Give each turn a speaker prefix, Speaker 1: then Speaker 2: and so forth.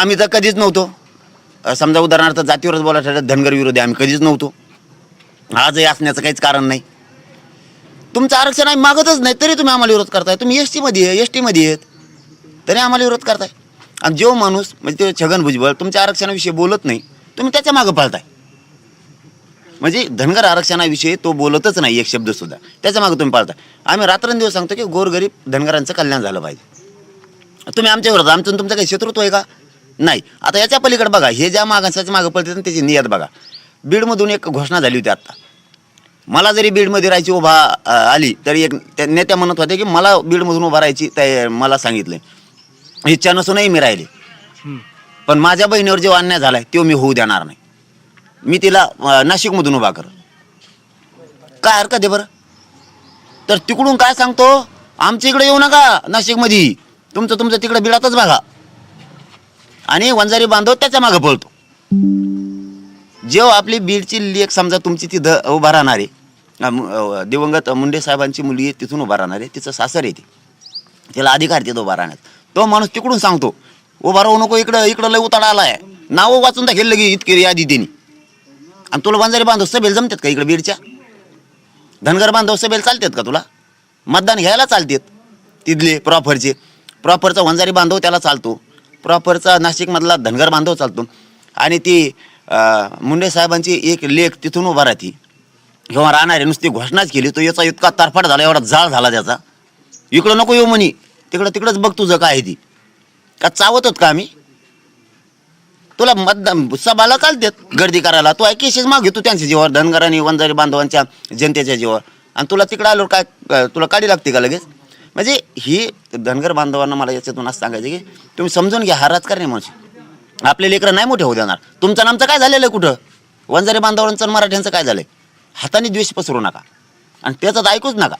Speaker 1: आम्ही तर कधीच नव्हतो. अ, समजा उदाहरणार्थ जातीवरच बोलायला ठरलं धनगर विरोधी आम्ही कधीच नव्हतो. आजही असण्याचं काहीच कारण नाही. तुमचं आरक्षण आम्ही मागतच नाही तरी तुम्ही आम्हाला विरोध करताय. तुम्ही एस टीमध्ये एस टीमध्ये आहेत. तरी आम्हाला विरोध करताय. आणि जो माणूस म्हणजे ते छगन भुजबळ तुमच्या आरक्षणाविषयी बोलत नाही तुम्ही त्याच्या मागं पाळताय. म्हणजे धनगर आरक्षणाविषयी तो बोलतच नाही एक शब्द सुद्धा. त्याच्या मागं तुम्ही पाळताय. आम्ही रात्रंदिवस सांगतो की गोरगरीब धनगरांचं कल्याण झालं पाहिजे. तुम्ही आमच्या विरोधात आमचं आणि तुमचं काही शत्रुत्व आहे का? नाही. आता याच्या पलीकडे बघा हे ज्या मागासाच्या मागं पळतात ना त्याची नियत बघा. बीडमधून एक घोषणा झाली होती आत्ता मला जरी बीडमध्ये राहायची उभा आली तरी एक त्या नेत्या म्हणत होते की मला बीडमधून उभा राहायची त्या मला सांगितलं. इच्छा नसूनही मी राहिले. पण माझ्या बहिणीवर जो अन्याय झालाय तो मी होऊ देणार नाही. मी तिला नाशिकमधून उभा कर काय हरकत आहे बरं? तर तिकडून काय सांगतो? आमच्या इकडे येऊ नका नाशिकमध्ये. तुमचं तुमचं तिकडे बिळातच बघा. आणि वंजारी बांधव त्याच्या मागं पळतो. जेव्हा आपली बीडची लेख समजा तुमची ती ध उभा राहणार आहे दिवंगत मुंडे साहेबांची मुलगी आहे, तिथून उभा राहणार आहे तिचं सासर येते तिला अधिकार देतो उभा राहण्यात. तो माणूस तिकडून सांगतो उभा राहू नको इकडं इकडं लय उताडा आहे नावं वाचून दाखल लगे इतकी यादी त्यांनी आणि तुला वंजारी बांधव सभेल जमतात का इकडे बीडच्या? धनगर बांधव सभेल चालतात का तुला? मतदान घ्यायला चालतात तिथले प्रॉपरचे. प्रॉपरचा वंजारी बांधव त्याला चालतो. प्रॉपरचा नाशिकमधला धनगर बांधव चालतो. आणि ती मुंडे साहेबांची एक लेख तिथून उभा राहते. किंवा राहणारे नुसती घोषणाच केली तो याचा इतका तरफाट झाला एवढा जाळ झाला त्याचा. इकडं नको येऊ म्हणी तिकडं तिकडंच बघ तुझं काय आहे ती. का चावत का आम्ही? तुला मतदान सभाला चालतात गर्दी करायला. तू केसेस माग घेतो त्यांच्या जीवावर धनगर आणि वंजारी बांधवांच्या जनतेच्या जीवावर. आणि तुला तिकडं आलो काय काय तुला काढी लागते का लगेच? म्हणजे ही धनगर बांधवांना मला याच्यातून असं सांगायचं की तुम्ही समजून घ्या हा राजकारणी म्हणजे आपले लेकरं नाही मोठे होऊ देणार. तुमचं नामचं काय झालेलं आहे कुठं? वंजारी बांधवांचं मराठ्यांचं काय झालं आहे हाताने द्वेष पसरू नका. आणि त्याचं तर ऐकूच नका.